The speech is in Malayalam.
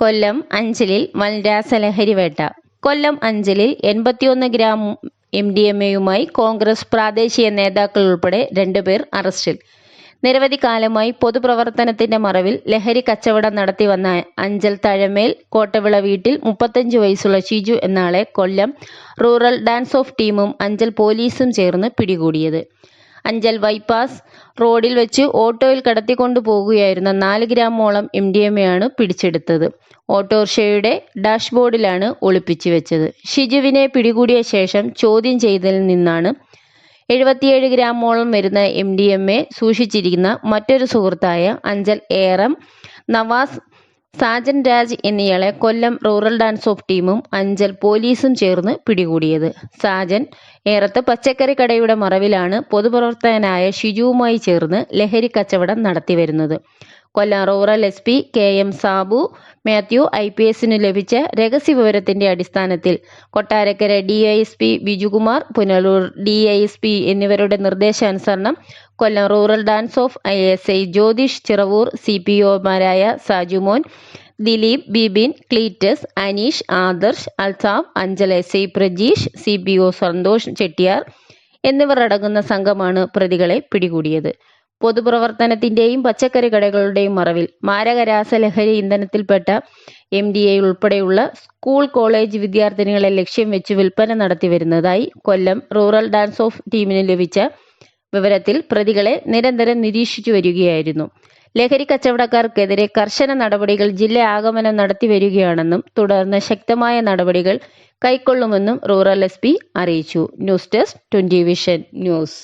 കൊല്ലം അഞ്ചലിൽ മൽരാസലഹരി വേട്ട കൊല്ലം അഞ്ചലിൽ എൺപത്തിയൊന്ന് ഗ്രാം എം ഡി എം എയുമായി കോൺഗ്രസ് പ്രാദേശിക നേതാക്കൾ ഉൾപ്പെടെ രണ്ടുപേർ അറസ്റ്റിൽ. നിരവധി കാലമായി പൊതുപ്രവർത്തനത്തിന്റെ മറവിൽ ലഹരി കച്ചവടം നടത്തി വന്ന അഞ്ചൽ തഴമേൽ കോട്ടവിള വീട്ടിൽ മുപ്പത്തഞ്ച് വയസ്സുള്ള ഷിജു എന്നയാളെ കൊല്ലം റൂറൽ ഡാൻസ് ഓഫ് ടീമും അഞ്ചൽ പോലീസും ചേർന്ന് പിടികൂടിയത്. അഞ്ചൽ ബൈപ്പാസ് റോഡിൽ വെച്ച് ഓട്ടോയിൽ കടത്തിക്കൊണ്ടു പോകുകയായിരുന്ന നാല് ഗ്രാമോളം എം ഡി എം എയാണ് പിടിച്ചെടുത്തത്. ഓട്ടോറിക്ഷയുടെ ഡാഷ്ബോർഡിലാണ് ഒളിപ്പിച്ചു വെച്ചത്. ഷിജുവിനെ പിടികൂടിയ ശേഷം ചോദ്യം ചെയ്തതിൽ നിന്നാണ് എഴുപത്തിയേഴ് ഗ്രാമോളം വരുന്ന എം ഡി എം എ സൂക്ഷിച്ചിരിക്കുന്ന മറ്റൊരു സുഹൃത്തായ അഞ്ചൽ ഏറം നവാസ് സാജൻ രാജ് എന്നിയാളെ കൊല്ലം റൂറൽ ഡാൻസ് ഓഫ് ടീമും അഞ്ചൽ പോലീസും ചേർന്ന് പിടികൂടിയത്. സാജൻ ഏറത്ത് പച്ചക്കറി കടയുടെ മറവിലാണ് പൊതുപ്രവർത്തകനായ ഷിജുവുമായി ചേർന്ന് ലഹരി കച്ചവടം നടത്തിവരുന്നത്. Kollam rural S P K M Sabu Mathew I P എസിനു ലഭിച്ച രഹസ്യവിവരത്തിന്റെ അടിസ്ഥാനത്തിൽ Kottarakkara D I S P Bijukumar Punalur D I S P എന്നിവരുടെ നിർദ്ദേശാനുസരണം Kollam rural DANSAF I S I Jyothish Chiravoor C P ഒമാരായ Sajumon Dileep Bibin Cletus Aneesh Adarsh Alsaf Anchal S I Prajeesh C P O Santhosh Chettiyar എന്നിവർ അടങ്ങുന്ന സംഘമാണ് പ്രതികളെ പിടികൂടിയത്. പൊതുപ്രവർത്തനത്തിന്റെയും പച്ചക്കറി കടകളുടെയും മറവിൽ മാരക രാസലഹരി ഇന്ധനത്തിൽപ്പെട്ട എം ഡി എ ഉൾപ്പെടെയുള്ള സ്കൂൾ കോളേജ് വിദ്യാർത്ഥിനികളെ ലക്ഷ്യം വെച്ച് വിൽപ്പന നടത്തിവരുന്നതായി കൊല്ലം റൂറൽ ഡാൻസ് ഓഫ് ടീമിന് ലഭിച്ച വിവരത്തിൽ പ്രതികളെ നിരന്തരം നിരീക്ഷിച്ചു വരികയായിരുന്നു. ലഹരി കച്ചവടക്കാർക്കെതിരെ കർശന നടപടികൾ ജില്ല ആഗമനം നടത്തി വരികയാണെന്നും തുടർന്ന് ശക്തമായ നടപടികൾ കൈക്കൊള്ളുമെന്നും റൂറൽ എസ് അറിയിച്ചു. News desk twenty vision news.